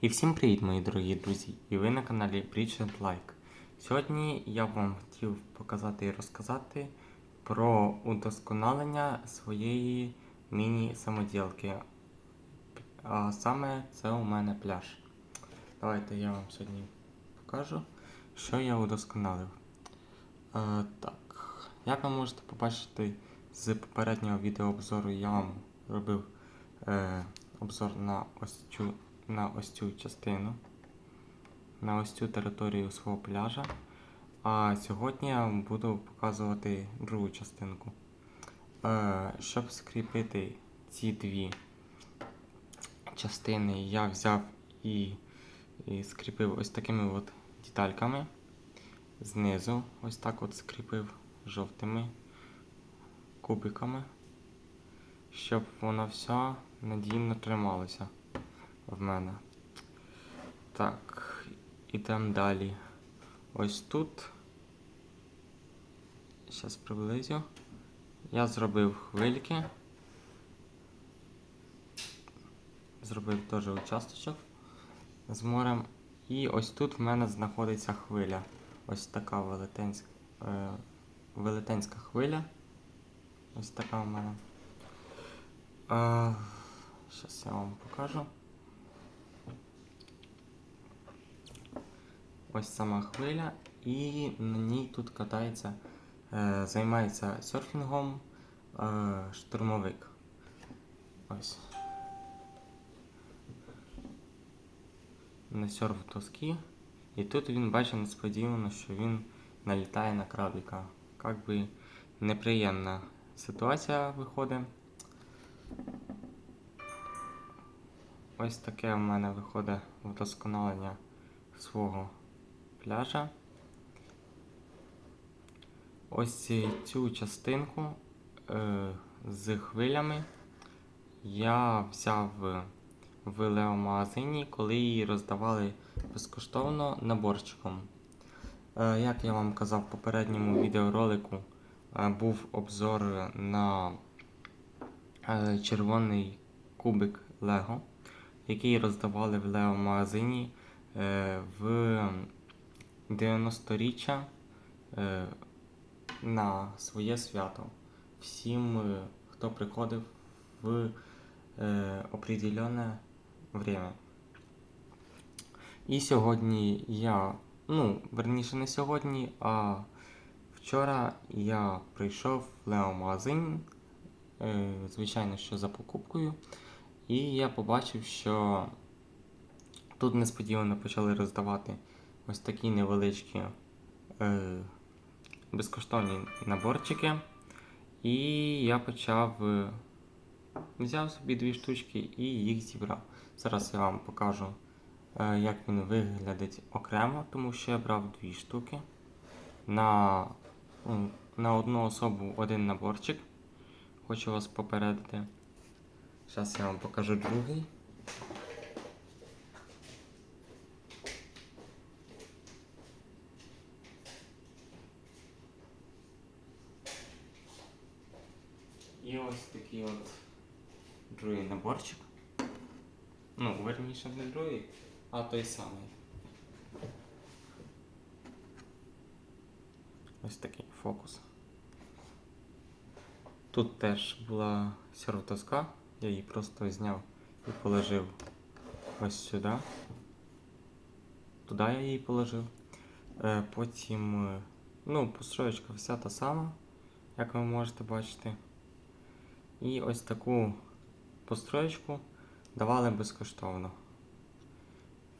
І всім привіт, мої дорогі друзі! І ви на каналі Preach Like. Сьогодні я вам хотів показати і розказати про удосконалення своєї міні-самоділки. А саме це у мене пляж. Давайте я вам сьогодні покажу, що я удосконалив. Е, так, як ви можете побачити з попереднього відеообзору, я вам робив е, обзор на ось цю на ось цю частину, на ось цю територію свого пляжа. А сьогодні я вам буду показувати другу частинку. Е, щоб скріпити ці дві частини, я взяв і, і скріпив ось такими от детальками. Знизу ось так от скріпив жовтими кубиками, щоб воно все надійно трималося в мене. Так, ідемо далі. Ось тут. Зараз приблизю. Я зробив хвильки. Зробив теж участочок з морем. І ось тут в мене знаходиться хвиля. Ось така велетенська, е, велетенська хвиля. Ось така в мене. Е, я вам покажу. Ось сама хвиля, і на ній тут катається, е, займається серфінгом е, штурмовик. Ось. На серф доски. І тут він бачить несподівано, що він налітає на крабліка. Як би неприємна ситуація виходить. Ось таке в мене виходить вдосконалення свого пляжа. Ось цю частинку е, з хвилями я взяв в Лео-магазині, коли її роздавали безкоштовно наборчиком. Е, як я вам казав в попередньому відеоролику, е, був обзор на е, червоний кубик Лего, який роздавали в Лео-магазині е, в 90-річчя е, на своє свято. Всім, е, хто приходив в е, определенне время. І сьогодні я, ну, верніше не сьогодні, а вчора я прийшов в Лео-магазин, звичайно, що за покупкою, і я побачив, що тут несподівано почали роздавати ось такі невеличкі е, безкоштовні наборчики. І я почав е, взяв собі дві штучки і їх зібрав. Зараз я вам покажу, е, як він виглядить окремо, тому що я брав дві штуки. На, ну, на одну особу один наборчик. Хочу вас попередити. Зараз я вам покажу другий. І ось такий от другий наборчик. Ну, верніше не другий, а той самий. Ось такий фокус. Тут теж була сервотоска, я її просто зняв і положив ось сюди. Туди я її положив. Е, потім, е, ну, построєчка вся та сама, як ви можете бачити. І ось таку построєчку давали безкоштовно.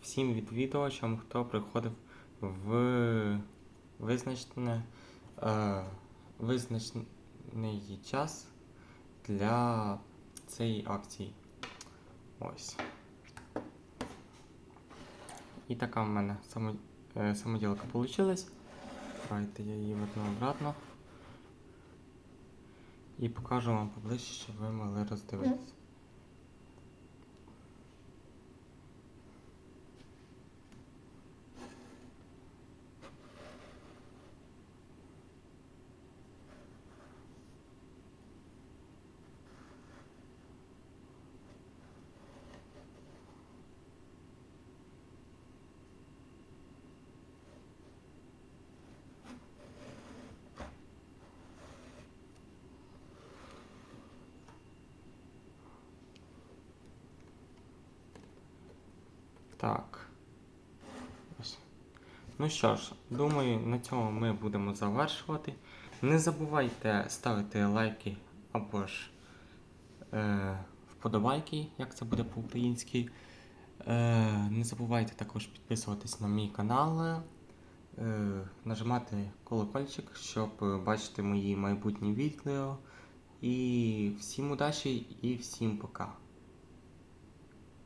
Всім відвідувачам, хто приходив в визначене, е, визначений час для цієї акції. Ось. І така в мене само, е, самоділка вийшла. Давайте я її верну обратно. І покажу вам поближче, щоб ви могли роздивитися. Так. Ну що ж, думаю, на цьому ми будемо завершувати. Не забувайте ставити лайки або ж е, вподобайки, як це буде по-українськи. Е, не забувайте також підписуватись на мій канал, е, нажимати колокольчик, щоб бачити мої майбутні відео. І всім удачі і всім пока.